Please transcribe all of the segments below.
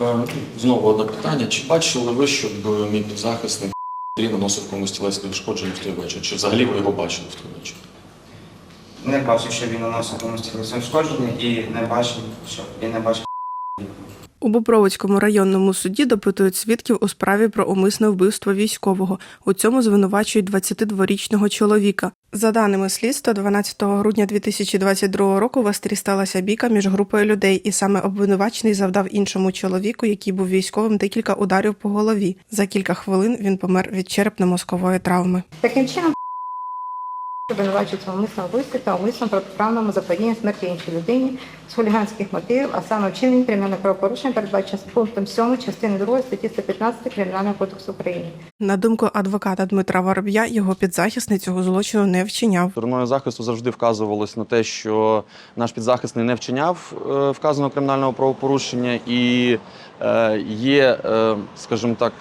Е, Знову одне питання. Чи бачили ви, щоб мій підзахисник наносив комусь тілесні ушкодження в той вечір? Чи взагалі ви його бачили в той вечір? Не бачив, що він наносив комусь тілесні ушкодження і не бачив, що він не бачив. У Бобровицькому районному суді допитують свідків у справі про умисне вбивство військового. У цьому звинувачують 22-річного чоловіка. За даними слідства, 12 грудня 2022 року в Астрі сталася бійка між групою людей, і саме обвинувачений завдав іншому чоловіку, який був військовим, декілька ударів по голові. За кілька хвилин він помер від черепно-мозкової травми. Таким чином, обвинувачується в умисному вбивстві та умисному протиправному заподіянні смерті іншій людині з хуліганських мотивів, а саме вчинення кримінального правопорушення передбачено пунктом 7 частини 2 статті 115 Кримінального кодексу України. На думку адвоката Дмитра Вороб'я, його підзахисний цього злочину не вчиняв. Стороною захисту завжди вказувалось на те, що наш підзахисний не вчиняв е, вказаного кримінального правопорушення, і е, є, е, скажімо так,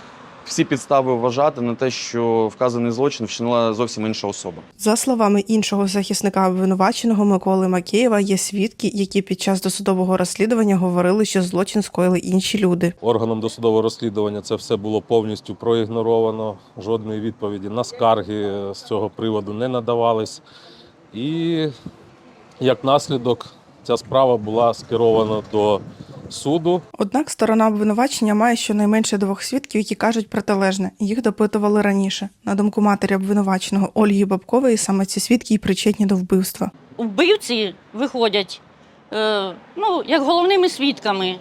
всі підстави вважати на те, що вказаний злочин вчинила зовсім інша особа. За словами іншого захисника обвинуваченого Миколи Макеєва, є свідки, які під час досудового розслідування говорили, що злочин скоїли інші люди. Органом досудового розслідування це все було повністю проігноровано. Жодної відповіді на скарги з цього приводу не надавались. І як наслідок ця справа була скерована до суду. Однак сторона обвинувачення має щонайменше двох свідків, які кажуть протилежне. Їх допитували раніше. На думку матері обвинуваченого Ольги Бабкової, саме ці свідки й причетні до вбивства. вбивці виходять е, ну, як головними свідками.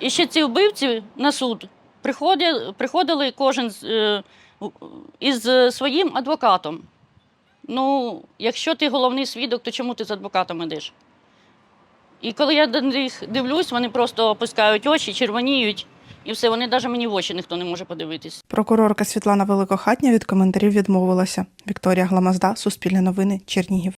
І ще ці вбивці на суд приходили, приходили кожен з, е, із е, своїм адвокатом. Ну, якщо ти головний свідок, то чому ти з адвокатом ідеш? І коли я до них дивлюсь, вони просто опускають очі, червоніють, і все, вони навіть мені в очі ніхто не може подивитись. Прокурорка Світлана Великохатня від коментарів відмовилася. Вікторія Гламазда, Суспільне новини, Чернігів.